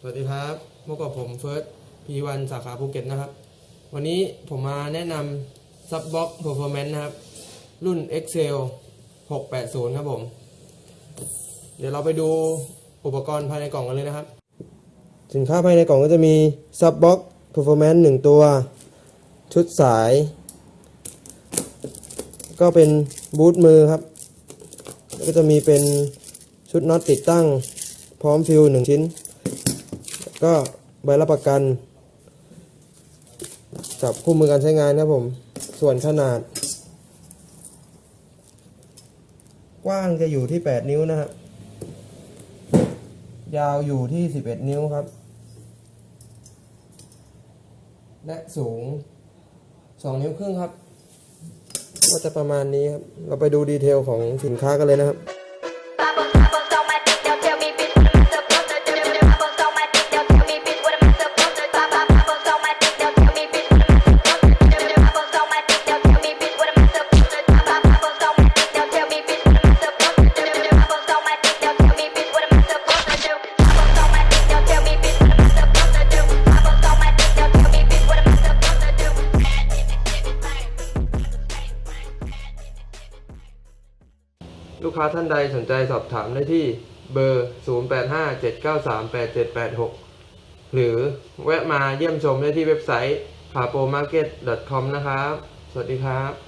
สวัสดีครับพบกับผมเฟิร์สพีวันสาขาภูเก็ตนะครับ วันนี้ผมมาแนะนำซับบ็อกเพอร์ฟอร์แมนซ์นะครับ รุ่น Excel 680 ครับผม เดี๋ยวเราไปดูอุปกรณ์ภายในกล่องกันเลยนะครับ สินค้าภายในกล่องก็จะมีซับบ็อกเพอร์ฟอร์แมนซ์หนึ่งตัว ชุดสาย ก็เป็นบูทมือครับ แล้วก็จะมีเป็นชุดน็อตติดตั้ง พร้อมฟิลหนึ่งชิ้น ก็ใบรับประกัน กับคู่มือการใช้งานครับผม ส่วนขนาด กว้างจะอยู่ที่ 8 นิ้วนะครับยาวอยู่ที่ 11 นิ้วครับ และสูง 2 นิ้วครึ่งครับ ก็จะประมาณนี้ครับ เราไปดูดีเทลของสินค้ากันเลยนะครับ ลูกค้าท่านใดสนใจสอบถามได้ที่เบอร์ 0857938786 หรือแวะมาเยี่ยมชมได้ที่เว็บไซต์ p a p o m a r k e t c o m นะครับ สวัสดีครับ